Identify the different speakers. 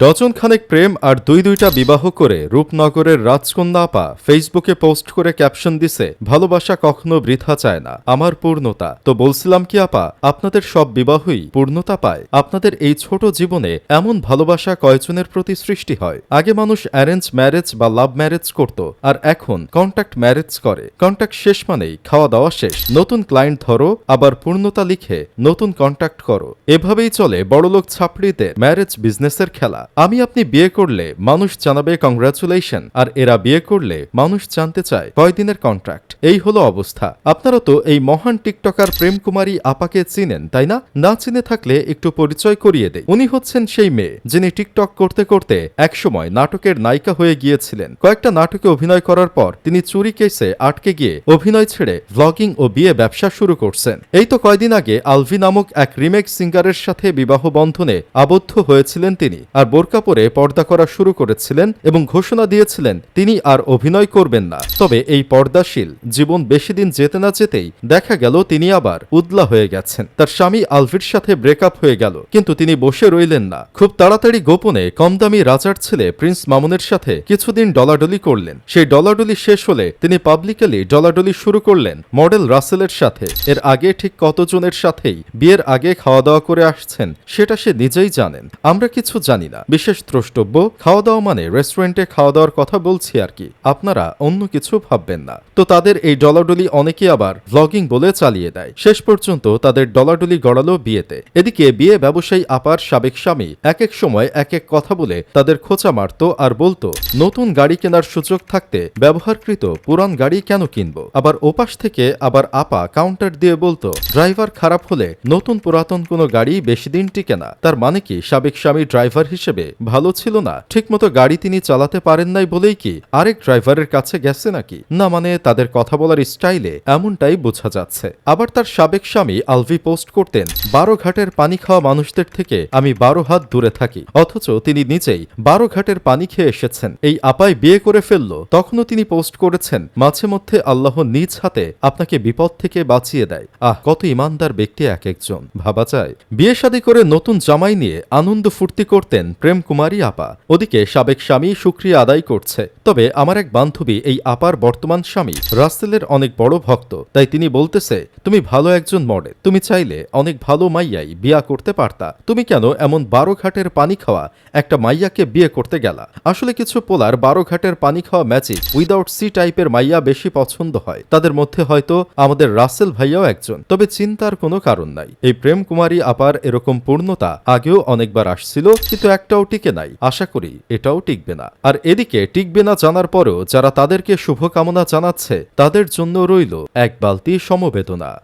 Speaker 1: Dozen খানেক প্রেম আর দুই দুইটা বিবাহ করে রূপনগরের রাজকন্যা আপা ফেসবুকে পোস্ট করে ক্যাপশন দিছে, ভালোবাসা কখনো বৃথা চায় না, আমার পূর্ণতা। তো বলছিলাম কি আপা, আপনাদের সব বিবাহই পূর্ণতা পায়। আপনাদের এই ছোট জীবনে এমন ভালোবাসা কয়জনের প্রতি সৃষ্টি হয়? আগে মানুষ অ্যারেঞ্জ ম্যারেজ বা লাভ ম্যারেজ করত, আর এখন কন্ট্যাক্ট ম্যারেজ করে। কন্ট্যাক্ট শেষ মানেই খাওয়া দাওয়া শেষ। নতুন ক্লায়েন্ট ধরো, আবার পূর্ণতা লিখে নতুন কন্ট্যাক্ট করো। এভাবেই চলে বড়লোক ছাপড়িতে ম্যারেজ বিজনেসের খেলা। আমি আপনি বিয়ে করলে মানুষ জানাবে কংগ্রাচুলেশন আর এরা বিয়ে করলে মানুষ জানতে চায় কয়দিনের কন্ট্রাক্ট এই হলো অবস্থা। আপনারা তো এই মহান টিকটকার প্রেম কুমারী আপাকে চিনেন, তাই না? না চিনে থাকলে একটু পরিচয় করিয়ে দেয় উনি হচ্ছেন সেই মেয়ে, যিনি টিকটক করতে করতে একসময় নাটকের নায়িকা হয়ে গিয়েছিলেন। কয়েকটা নাটকে অভিনয় করার পর তিনি চুরি কেসে আটকে গিয়ে অভিনয় ছেড়ে ভ্লগিং ও বিয়ে ব্যবসা শুরু করছেন। এই তো কয়দিন আগে আলভি নামক এক রিমেক সিঙ্গারের সাথে বিবাহ বন্ধনে আবদ্ধ হয়েছিলেন তিনি, আর বোরকা পরে পর্দা করা শুরু করেছিলেন এবং ঘোষণা দিয়েছিলেন, তিনি আর অভিনয় করবেন না। তবে এই পর্দাশীল জীবন বেশি দিন যেতে না যেতেই দেখা গেল তিনি আবার উদলা হয়ে গেছেন। তার স্বামী আলভির সাথে ব্রেকআপ হয়ে গেল, কিন্তু তিনি বসে রইলেন না। খুব তাড়াতাড়ি গোপনে কম দামি রাজার ছেলে প্রিন্স মামুনের সাথে কিছুদিন ডলাডলি করলেন। সেই ডলাডলি শেষ হলে তিনি পাবলিকালি ডলাডলি শুরু করলেন মডেল রাসেলের সাথে। এর আগে ঠিক কতজনের সাথেই বিয়ের আগে খাওয়া দাওয়া করে আসছেন, সেটা সে নিজেই জানেন। আমরা কিছু জানি বিশেষ দ্রষ্টব্য খাওয়া দাওয়া মানে রেস্টুরেন্টে খাওয়া দাওয়ার কথা বলছি আর কি। আপনারা অন্য কিছু ভাববেন না। তো তাদের এই ডলাডলি অনেকে আবার ভ্লগিং বলে চালিয়ে দেয়। শেষ পর্যন্ত তাদের ডলাডলি গড়ালো বিয়েতে। এদিকে বিয়ে ব্যবসায়ী আপার সাবেক স্বামী এক এক সময় এক এক কথা বলে তাদের খোঁচা মারত আর বলতো, নতুন গাড়ি কেনার সুযোগ থাকতে ব্যবহারকৃত পুরান গাড়ি কেন কিনবো? আবার ওপাশ থেকে আবার আপা কাউন্টার দিয়ে বলতো, ড্রাইভার খারাপ হলে নতুন পুরাতন কোনো গাড়ি বেশি দিন টিকে না। তার মানে কি, সাবেক স্বামী ড্রাইভার হিসেবে ভালো ছিল না। ঠিকমতো গাড়ি তিনি চালাতে পারেন নাই বলেই কি আরেক ড্রাইভারের কাছে গেছে নাকি? না মানে তাদের কথা বলার স্টাইলে এমনটাই বোঝা যাচ্ছে। আবার তার সাবেক স্বামী আলভি পোস্ট করতেন, বারো ঘাটের পানি খাওয়া মানুষদের থেকে আমি বারো হাত দূরে থাকি। অথচ তিনি নিজেই বারো ঘাটের পানি খেয়ে এসেছেন। এই আপায় বিয়ে করে ফেলল, তখনও তিনি পোস্ট করেছেন, মাঝে মধ্যে আল্লাহ নিজ হাতে আপনাকে বিপদ থেকে বাঁচিয়ে দেয়। আহ, কত ইমানদার ব্যক্তি এক একজন। ভাবা যায়, বিয়ে শাদী করে নতুন জামাই নিয়ে আনন্দ ফুর্তি করতেন প্রেম কুমারী আপা। ওদিকে সাবেক স্বামী সুক্রিয়া আদায় করছে। তবে আমার এক বান্ধবী এই আপার বর্তমান স্বামী রাসেলের অনেক বড় ভক্ত। তাই তিনি বলতেছে, তুমি ভালো একজন মডেল। তুমি চাইলে অনেক ভালো মাইয়াই বিয়া করতে পারতা। তুমি কেন এমন বারো ঘাটের পানি খাওয়া? একটা মাইয়াকে বিয়ে করতে গেলা। আসলে কিছু পোলার বারো ঘাটের পানি খাওয়া ম্যাজিক উইদাউট সি টাইপের মাইয়া বেশি পছন্দ হয়। তাদের মধ্যে হয়তো আমাদের রাসেল ভাইয়াও একজন। তবে চিন্তার কোনো কারণ নাই। এই প্রেম কুমারী আপার এরকম পূর্ণতা আগেও অনেকবার আসছিল, কিন্তু একটাও টিকে নাই। আশা করি এটাও টিকবে না। আর এদিকে টিকবে না জানার পরও যারা তাদেরকে শুভকামনা জানাচ্ছে, তাদের জন্য রইল এক বালতি সমবেদনা।